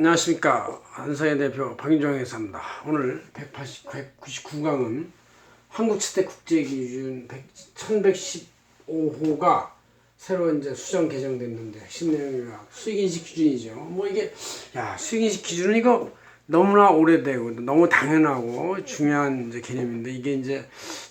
안녕하십니까 한사회 대표 박윤정 회사입니다. 오늘 180, 199강은 한국치대 국제기준 1115호가 새로 이제 수정 개정됐는데 핵심 내용이 수익인식 기준이죠. 뭐 이게 야 수익인식 기준은 이거 너무나 오래되고 너무 당연하고 중요한 이제 개념인데 이게 이제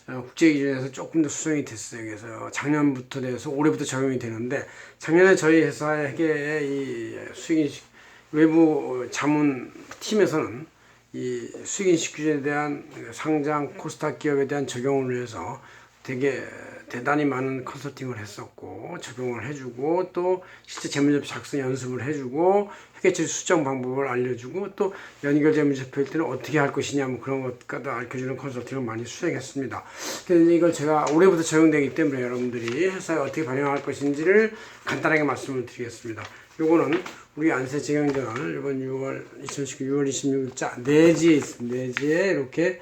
어, 국제 기준에서 조금 더 수정이 됐어요. 그래서 작년부터 돼서 올해부터 적용이 되는데 작년에 저희 회사에게 이 수익인식 외부 자문 팀에서는 이 수익인식 규제에 대한 상장 코스닥 기업에 대한 적용을 위해서 되게 대단히 많은 컨설팅을 했었고 적용을 해주고 또 실제 재무제표 작성 연습을 해주고 회계처리 수정 방법을 알려주고 또 연결 재무제표일 때는 어떻게 할 것이냐 뭐 그런 것까지 알려주는 컨설팅을 많이 수행했습니다. 그래서 이걸 제가 올해부터 적용되기 때문에 여러분들이 회사에 어떻게 반영할 것인지를 간단하게 말씀을 드리겠습니다. 요거는 우리 안세 재경전을 이번 6월 2019 6월 26일자 내지에. 내지에 이렇게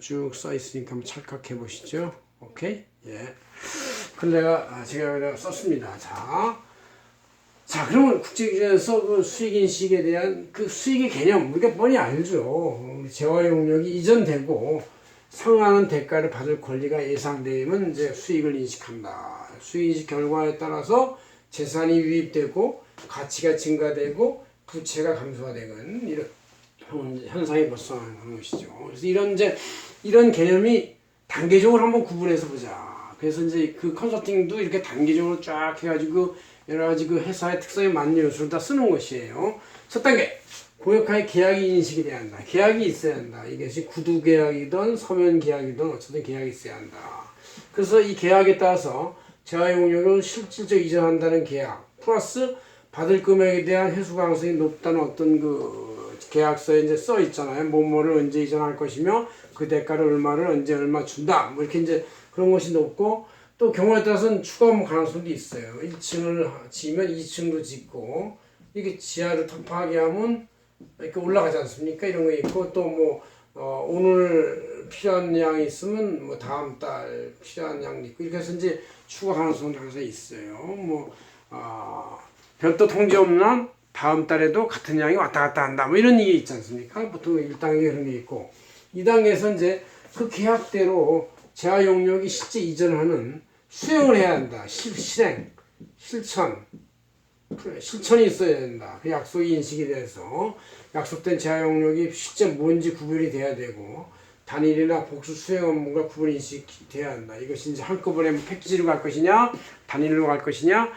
쭉 써 있으니까 한번 찰칵해 보시죠. 오케이? 예. 그럼 내가 아, 제가 여기다 썼습니다. 자. 자, 그러면 국제기준에서 그 수익인식에 대한 그 수익의 개념, 우리가 뻔히 알죠. 재화 용역이 이전되고 상하는 대가를 받을 권리가 예상되면 이제 수익을 인식한다. 수익인식 결과에 따라서 재산이 유입되고 가치가 증가되고 부채가 감소되는 이런 현상이 발생하는 것이죠. 그래서 이런 이제 이런 개념이 단계적으로 한번 구분해서 보자. 그래서 이제 그 컨설팅도 이렇게 단계적으로 쫙 해가지고 여러 가지 그 회사의 특성에 맞는 요소를 다 쓰는 것이에요. 첫 단계 고역하게 계약이 인식이 돼야 한다. 계약이 있어야 한다. 이것이 구두 계약이든 서면 계약이든 어쨌든 계약이 있어야 한다. 그래서 이 계약에 따라서 재화용역을 실질적 이전한다는 계약 플러스 받을 금액에 대한 회수 가능성이 높다는 어떤 그 계약서에 이제 써 있잖아요. 뭐뭐를 언제 이전할 것이며 그 대가를 얼마를 언제 얼마 준다. 뭐 이렇게 이제 그런 것이 높고 또 경우에 따라서는 추가 가능성도 있어요. 1층을 지으면 2층도 짓고 이게 지하를 터프하게 하면 이렇게 올라가지 않습니까? 이런 거 있고 또뭐 어, 오늘 필요한 양이 있으면 뭐 다음 달 필요한 양도 있고 이렇게 해서 이제 추가 가능성도 항상 있어요. 뭐 어, 별도 통제 없는 다음 달에도 같은 양이 왔다 갔다 한다. 뭐 이런 얘기 있지 않습니까? 보통 1단계 그런 게 있고 2단계에서 이제 그 계약대로 재화 용역이 실제 이전하는 수행을 해야 한다. 실, 실행, 실천. 실천이 있어야 된다. 그 약속이 인식이 돼서 약속된 재화 용역이 실제 뭔지 구별이 돼야 되고 단일이나 복수 수행 업무가 구분 인식이 돼야 한다. 이것이 이제 한꺼번에 뭐 패키지로 갈 것이냐, 단일로 갈 것이냐,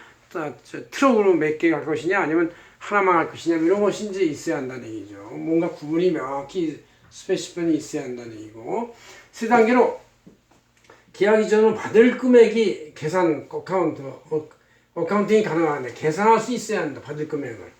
트럭으로 몇 개 갈 것이냐, 아니면 하나만 할 것이냐, 이런 것이 이제 있어야 한다는 얘기죠. 뭔가 구분이 명확히 스페시폰이 있어야 한다는 얘기고. 세 단계로 계약 이전은 받을 금액이 계산 어카운트 어, 어카운팅이 가능한데 계산할 수 있어야 한다. 받을 금액을.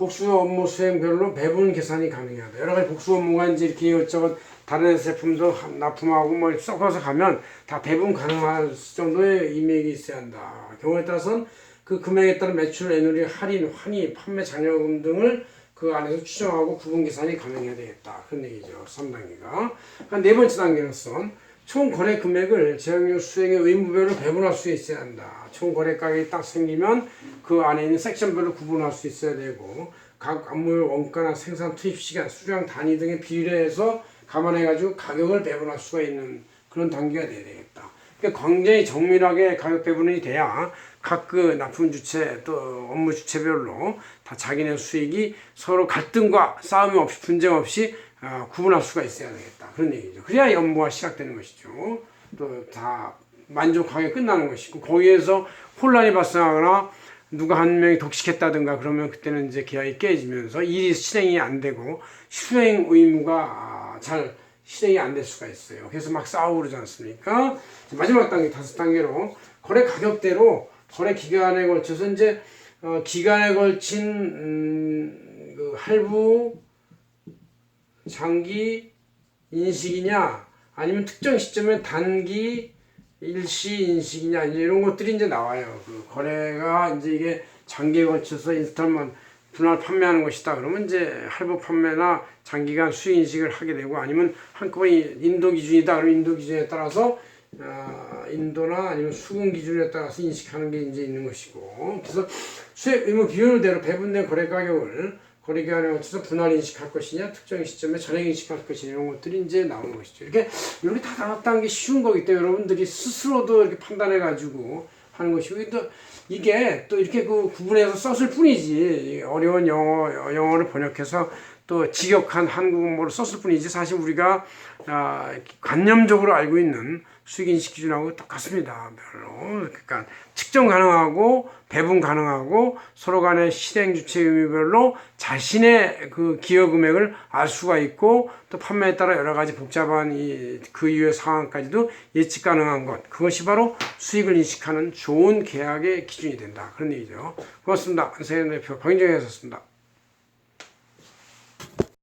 복수 업무 수행별로 배분 계산이 가능하다. 여러 가지 복수 업무가 이제 이렇게 이것저것 다른 제품도 납품하고 뭐 섞어서 가면 다 배분 가능할 정도의 임액이 있어야 한다. 경우에 따라서는 그 금액에 따른 매출, 애누리, 할인, 환의, 판매 잔여금 등을 그 안에서 추정하고 구분 계산이 가능해야 되겠다. 그런 얘기죠. 3단계가. 그러니까 네 번째 단계로선 총 거래 금액을 재영료 수행의 의무별로 배분할 수 있어야 한다. 총 거래 가격이 딱 생기면 그 안에 있는 섹션별로 구분할 수 있어야 되고 각 업무의 원가나 생산 투입 시간, 수량 단위 등의 비례해서 감안해가지고 가격을 배분할 수가 있는 그런 단계가 돼야 되겠다. 그러니까 굉장히 정밀하게 가격 배분이 돼야 각 그 납품 주체 또 업무 주체별로 다 자기네 수익이 서로 갈등과 싸움이 없이 분쟁 없이 어, 구분할 수가 있어야 되겠다. 그런 얘기죠. 그래야 업무가 시작되는 것이죠. 또 다 만족하게 끝나는 것이고 거기에서 혼란이 발생하거나 누가 한 명이 독식했다든가 그러면 그때는 이제 계약이 깨지면서 일이 실행이 안 되고 수행 의무가 잘 실행이 안 될 수가 있어요. 그래서 막 싸우고 그러지 않습니까? 마지막 단계 다섯 단계로 거래 가격대로 거래 기간에 걸쳐서 이제 어, 기간에 걸친 음, 그 할부 장기 인식이냐 아니면 특정 시점에 단기 일시 인식이냐 이런 것들이 이제 나와요. 그 거래가 이제 이게 장기에 걸쳐서 인스톨먼 분할 판매하는 것이다. 그러면 이제 할부 판매나 장기간 수익 인식을 하게 되고 아니면 한꺼번에 인도 기준이다. 그러면 인도 기준에 따라서 어, 인도나 아니면 수금 기준에 따라서 인식하는 게 이제 있는 것이고 그래서 수익 의무 비율대로 배분된 거래 가격을 거래 기간에 맞춰서 분할 인식할 것이냐, 특정 시점에 전액 인식할 것이냐 이런 것들이 이제 나오는 것이죠. 이렇게 이렇게 다 나왔다는 게 쉬운 거기 때문에 여러분들이 스스로도 이렇게 판단해 가지고 하는 것이고 또 이게 또 이렇게 그 구분해서 썼을 뿐이지 어려운 영어 영어를 번역해서 또 직역한 한국어를 썼을 뿐이지 사실 우리가 아, 관념적으로 알고 있는 수익인식 기준하고 똑같습니다. 별로 그러니까 측정 가능하고 배분 가능하고 서로 간의 실행 주체 의미별로 자신의 그 기여 금액을 알 수가 있고 또 판매에 따라 여러 가지 복잡한 이 그 이후의 상황까지도 예측 가능한 것 그것이 바로 수익을 인식하는 좋은 계약의 기준이 된다 그런 얘기죠. 고맙습니다. 안세현 대표 박인정이었습니다.